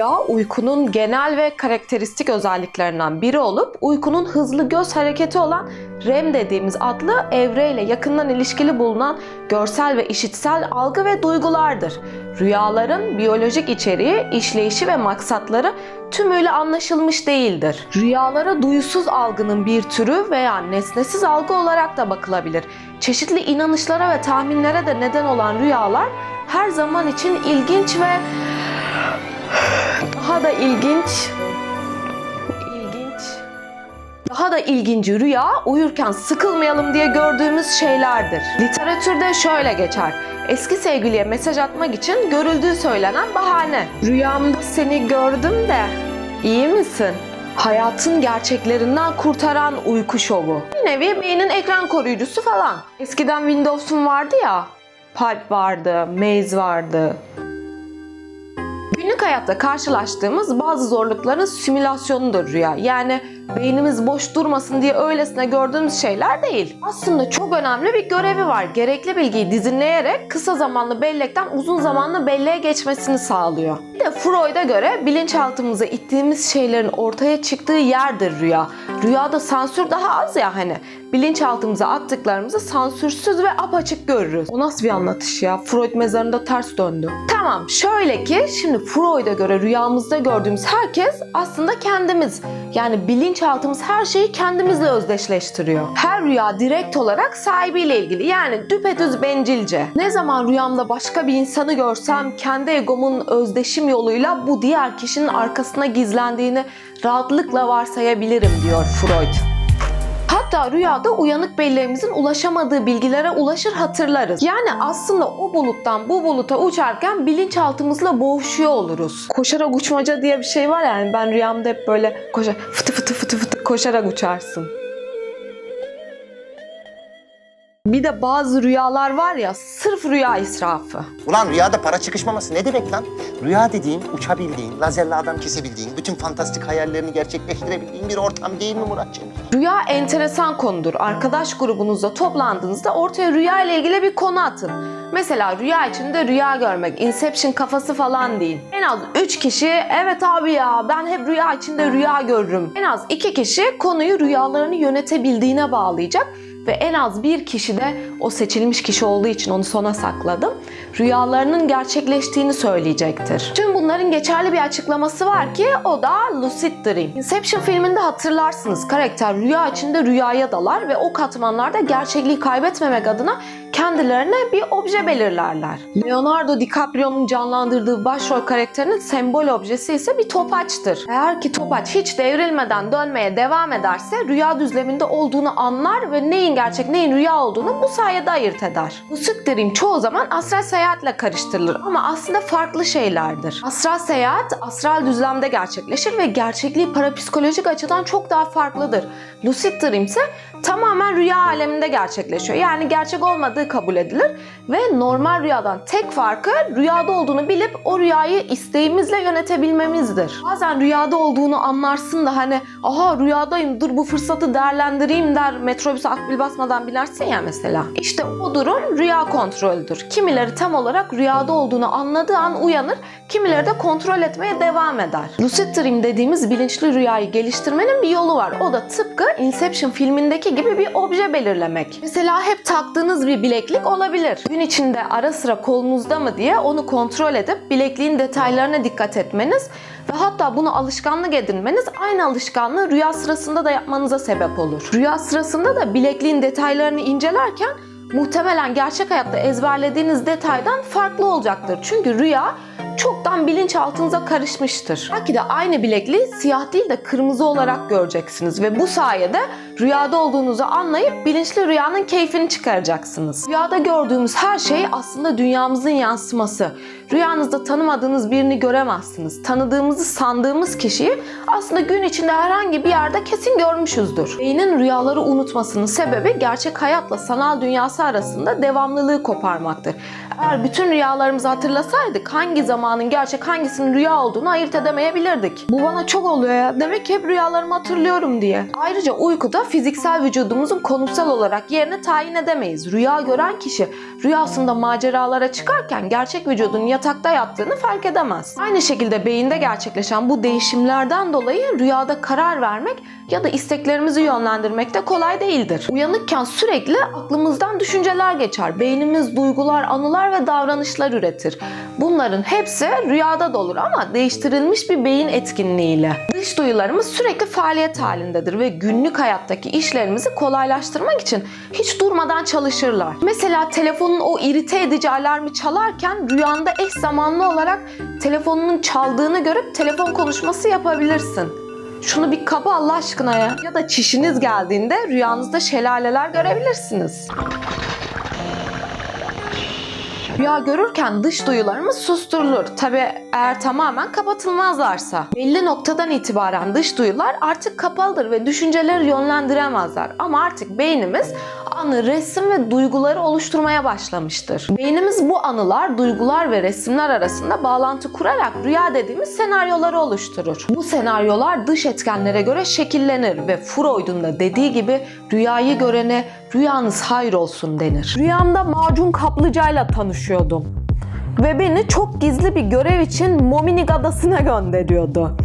Rüya uykunun genel ve karakteristik özelliklerinden biri olup uykunun hızlı göz hareketi olan REM dediğimiz adlı evreyle yakından ilişkili bulunan görsel ve işitsel algı ve duygulardır. Rüyaların biyolojik içeriği, işleyişi ve maksatları tümüyle anlaşılmış değildir. Rüyalara duyusuz algının bir türü veya nesnesiz algı olarak da bakılabilir. Çeşitli inanışlara ve tahminlere de neden olan rüyalar her zaman için ilginç ve daha da ilginç ilginç daha da ilginci rüya uyurken sıkılmayalım diye gördüğümüz şeylerdir. Literatürde şöyle geçer. Eski sevgiliye mesaj atmak için görüldüğü söylenen bahane. Rüyamda seni gördüm de iyi misin? Hayatın gerçeklerinden kurtaran uyku şovu. Bir nevi beynin ekran koruyucusu falan. Eskiden Windows'un vardı ya. Pulp vardı, Maze vardı. Hayatta karşılaştığımız bazı zorlukların simülasyonudur rüya. Yani beynimiz boş durmasın diye öylesine gördüğümüz şeyler değil. Aslında çok önemli bir görevi var. Gerekli bilgiyi dizinleyerek kısa zamanlı bellekten uzun zamanlı belleğe geçmesini sağlıyor. Bir de Freud'a göre bilinçaltımıza ittiğimiz şeylerin ortaya çıktığı yerdir rüya. Rüyada sansür daha az ya hani. Bilinçaltımıza attıklarımızı sansürsüz ve apaçık görürüz. O nasıl bir anlatış ya? Freud mezarında ters döndü. Tamam şöyle ki şimdi Freud'a göre rüyamızda gördüğümüz herkes aslında kendimiz. Yani bilinçaltımız her şeyi kendimizle özdeşleştiriyor. Her rüya direkt olarak sahibiyle ilgili yani düpedüz bencilce. Ne zaman rüyamda başka bir insanı görsem kendi egomun özdeşim yoluyla bu diğer kişinin arkasına gizlendiğini rahatlıkla varsayabilirim diyor Freud. Hatta rüyada uyanık belleğimizin ulaşamadığı bilgilere ulaşır hatırlarız. Yani aslında o buluttan bu buluta uçarken bilinçaltımızla boğuşuyor oluruz. Koşarak uçmaca diye bir şey var yani ben rüyamda hep böyle koşa fıtı fıtı fıtı fıtı koşarak uçarsın. Bir de bazı rüyalar var ya sırf rüya israfı. Ulan rüyada para çıkışmaması ne demek lan? Rüya dediğin uçabildiğin, lazerle adam kesebildiğin, bütün fantastik hayallerini gerçekleştirebildiğin bir ortam değil mi Muratcığım? Rüya enteresan konudur. Arkadaş grubunuzda toplandığınızda ortaya rüya ile ilgili bir konu atın. Mesela rüya içinde rüya görmek, inception kafası falan değil. En az 3 kişi evet abi ya ben hep rüya içinde rüya görürüm. En az 2 kişi konuyu rüyalarını yönetebildiğine bağlayacak ve en az bir kişi de o seçilmiş kişi olduğu için onu sona sakladım. Rüyalarının gerçekleştiğini söyleyecektir. Tüm bunların geçerli bir açıklaması var ki o da lucid dream. Inception filminde hatırlarsınız karakter rüya içinde rüyaya dalar ve o katmanlarda gerçekliği kaybetmemek adına kendilerine bir obje belirlerler. Leonardo DiCaprio'nun canlandırdığı başrol karakterinin sembol objesi ise bir topaçtır. Eğer ki topaç hiç devrilmeden dönmeye devam ederse rüya düzleminde olduğunu anlar ve neyin gerçek neyin rüya olduğunu bu sayede ayırt eder. Lucid Dream çoğu zaman astral seyahatle karıştırılır ama aslında farklı şeylerdir. Astral seyahat astral düzlemde gerçekleşir ve gerçekliği parapsikolojik açıdan çok daha farklıdır. Lucid Dream ise tamamen rüya aleminde gerçekleşiyor. Yani gerçek olmadığı kabul edilir ve normal rüyadan tek farkı rüyada olduğunu bilip o rüyayı isteğimizle yönetebilmemizdir. Bazen rüyada olduğunu anlarsın da hani aha rüyadayım dur bu fırsatı değerlendireyim der metrobüse akbil basmadan binersin ya mesela. İşte o durum rüya kontrolüdür. Kimileri tam olarak rüyada olduğunu anladığı an uyanır, kimileri de kontrol etmeye devam eder. Lucid Dream dediğimiz bilinçli rüyayı geliştirmenin bir yolu var. O da tıpkı Inception filmindeki gibi bir obje belirlemek. Mesela hep taktığınız bir bileklik olabilir. Gün içinde ara sıra kolunuzda mı diye onu kontrol edip bilekliğin detaylarına dikkat etmeniz ve hatta bunu alışkanlık edinmeniz aynı alışkanlığı rüya sırasında da yapmanıza sebep olur. Rüya sırasında da bilekliğin detaylarını incelerken muhtemelen gerçek hayatta ezberlediğiniz detaydan farklı olacaktır. Çünkü rüya çoktan bilinçaltınıza karışmıştır. Belki de aynı bilekliği siyah değil de kırmızı olarak göreceksiniz ve bu sayede rüyada olduğunuzu anlayıp bilinçli rüyanın keyfini çıkaracaksınız. Rüyada gördüğümüz her şey aslında dünyamızın yansıması. Rüyanızda tanımadığınız birini göremezsiniz. Tanıdığımızı sandığımız kişiyi aslında gün içinde herhangi bir yerde kesin görmüşüzdür. Beynin rüyaları unutmasının sebebi gerçek hayatla sanal dünyası arasında devamlılığı koparmaktır. Eğer bütün rüyalarımızı hatırlasaydık hangi zamanın gerçek hangisinin rüya olduğunu ayırt edemeyebilirdik. Bu bana çok oluyor ya. Demek ki hep rüyalarımı hatırlıyorum diye. Ayrıca uykuda fiziksel vücudumuzun konumsal olarak yerini tayin edemeyiz. Rüya gören kişi rüyasında maceralara çıkarken gerçek vücudun yatakta yattığını fark edemez. Aynı şekilde beyinde gerçekleşen bu değişimlerden dolayı rüyada karar vermek ya da isteklerimizi yönlendirmek de kolay değildir. Uyanıkken sürekli aklımızdan düşünceler geçer. Beynimiz duygular, anılar ve davranışlar üretir. Bunların hepsi rüyada da olur ama değiştirilmiş bir beyin etkinliğiyle. Dış duyularımız sürekli faaliyet halindedir ve günlük hayattaki işlerimizi kolaylaştırmak için hiç durmadan çalışırlar. Mesela telefonun o irite edici alarmı çalarken rüyanda eş zamanlı olarak telefonunun çaldığını görüp telefon konuşması yapabilirsin. Şunu bir kaba Allah aşkına ya. Ya da çişiniz geldiğinde rüyanızda şelaleler görebilirsiniz. Rüya görürken dış duyularımız susturulur. Tabi eğer tamamen kapatılmazlarsa. Belli noktadan itibaren dış duyular artık kapalıdır ve düşünceleri yönlendiremezler. Ama artık beynimiz anı, resim ve duyguları oluşturmaya başlamıştır. Beynimiz bu anılar, duygular ve resimler arasında bağlantı kurarak rüya dediğimiz senaryoları oluşturur. Bu senaryolar dış etkenlere göre şekillenir ve Freud'un da dediği gibi rüyayı görene rüyanız hayır olsun denir. Rüyamda macun kaplıcayla tanışıyordum ve beni çok gizli bir görev için Mominik Adası'na gönderiyordu.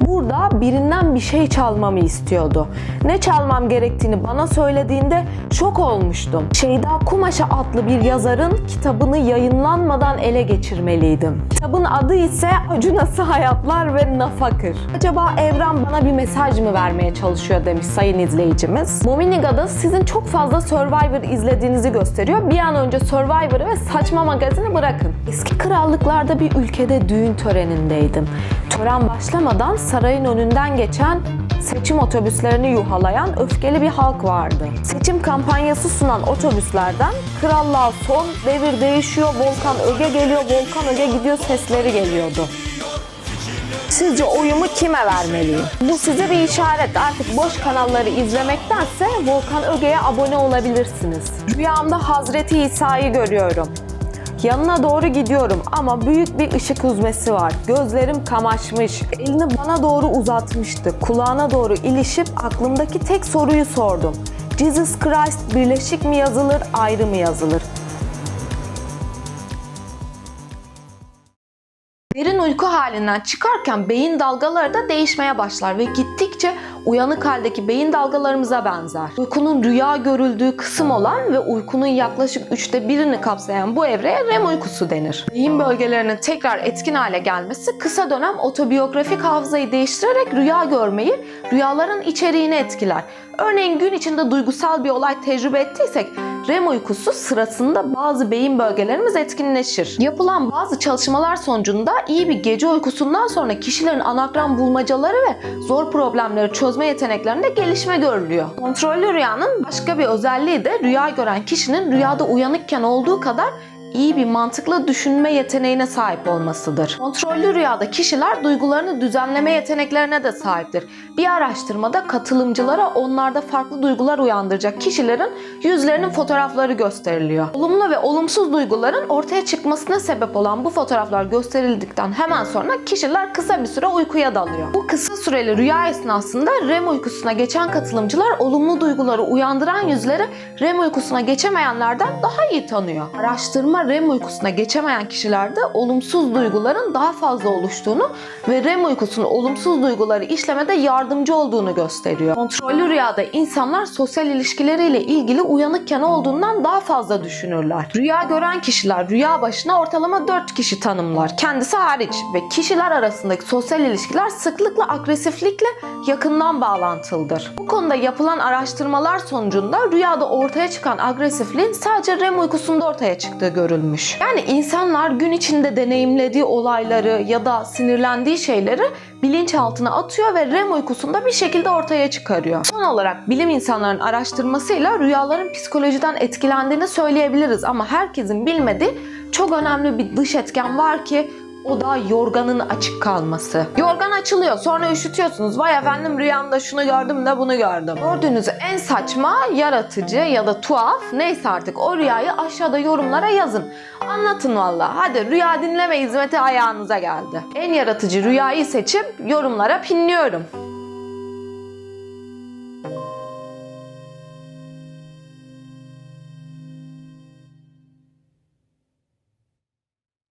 Burada birinden bir şey çalmamı istiyordu. Ne çalmam gerektiğini bana söylediğinde şok olmuştum. Şeyda Kumaş'a adlı bir yazarın kitabını yayınlanmadan ele geçirmeliydim. Kitabın adı ise Acunası Hayatlar ve Nafakır. Acaba evren bana bir mesaj mı vermeye çalışıyor demiş sayın izleyicimiz. Mominik Adası sizin çok fazla Survivor izlediğinizi gösteriyor. Bir an önce Survivor'ı ve saçma magazini bırakın. Eski krallıklarda bir ülkede düğün törenindeydim. Tören başlamadan sarayın önünden geçen seçim otobüslerini yuhalayan öfkeli bir halk vardı. Seçim kampanyası sunan otobüslerden krallığa son, devir değişiyor, Volkan Öge geliyor, Volkan Öge gidiyor sesleri geliyordu. Sizce oyumu kime vermeliyim? Bu size bir işaret. Artık boş kanalları izlemektense Volkan Öge'ye abone olabilirsiniz. Rüyamda Hazreti İsa'yı görüyorum. Yanına doğru gidiyorum ama büyük bir ışık hüzmesi var. Gözlerim kamaşmış. Elini bana doğru uzatmıştı. Kulağına doğru ilişip aklımdaki tek soruyu sordum. Jesus Christ birleşik mi yazılır, ayrı mı yazılır? Derin uyku halinden çıkarken beyin dalgaları da değişmeye başlar ve gittikçe uyanık haldeki beyin dalgalarımıza benzer. Uykunun rüya görüldüğü kısım olan ve uykunun yaklaşık üçte birini kapsayan bu evreye REM uykusu denir. Beyin bölgelerinin tekrar etkin hale gelmesi kısa dönem otobiyografik hafızayı değiştirerek rüya görmeyi, rüyaların içeriğini etkiler. Örneğin gün içinde duygusal bir olay tecrübe ettiysek REM uykusu sırasında bazı beyin bölgelerimiz etkinleşir. Yapılan bazı çalışmalar sonucunda iyi bir gece uykusundan sonra kişilerin anagram bulmacaları ve zor problemleri çözme yeteneklerinde gelişme görülüyor. Kontrollü rüyanın başka bir özelliği de rüya gören kişinin rüyada uyanıkken olduğu kadar iyi bir mantıklı düşünme yeteneğine sahip olmasıdır. Kontrollü rüyada kişiler duygularını düzenleme yeteneklerine de sahiptir. Bir araştırmada katılımcılara onlarda farklı duygular uyandıracak kişilerin yüzlerinin fotoğrafları gösteriliyor. Olumlu ve olumsuz duyguların ortaya çıkmasına sebep olan bu fotoğraflar gösterildikten hemen sonra kişiler kısa bir süre uykuya dalıyor. Bu kısa süreli rüya esnasında REM uykusuna geçen katılımcılar olumlu duyguları uyandıran yüzleri REM uykusuna geçemeyenlerden daha iyi tanıyor. Araştırma REM uykusuna geçemeyen kişilerde olumsuz duyguların daha fazla oluştuğunu ve REM uykusunun olumsuz duyguları işlemede yardımcı olduğunu gösteriyor. Kontrollü rüyada insanlar sosyal ilişkileriyle ilgili uyanıkken olduğundan daha fazla düşünürler. Rüya gören kişiler rüya başına ortalama 4 kişi tanımlar. Kendisi hariç ve kişiler arasındaki sosyal ilişkiler sıklıkla agresiflikle yakından bağlantılıdır. Bu konuda yapılan araştırmalar sonucunda rüyada ortaya çıkan agresifliğin sadece REM uykusunda ortaya çıktığı görülmüş. Yani insanlar gün içinde deneyimlediği olayları ya da sinirlendiği şeyleri bilinçaltına atıyor ve REM uykusunda bir şekilde ortaya çıkarıyor. Son olarak bilim insanlarının araştırmasıyla rüyaların psikolojiden etkilendiğini söyleyebiliriz ama herkesin bilmediği çok önemli bir dış etken var ki O da yorganın açık kalması. Yorgan açılıyor sonra üşütüyorsunuz. Vay efendim rüyamda şunu gördüm de bunu gördüm. Gördüğünüz en saçma, yaratıcı ya da tuhaf neyse artık o rüyayı aşağıda yorumlara yazın. Anlatın valla. Hadi rüya dinleme hizmeti ayağınıza geldi. En yaratıcı rüyayı seçip yorumlara pinliyorum.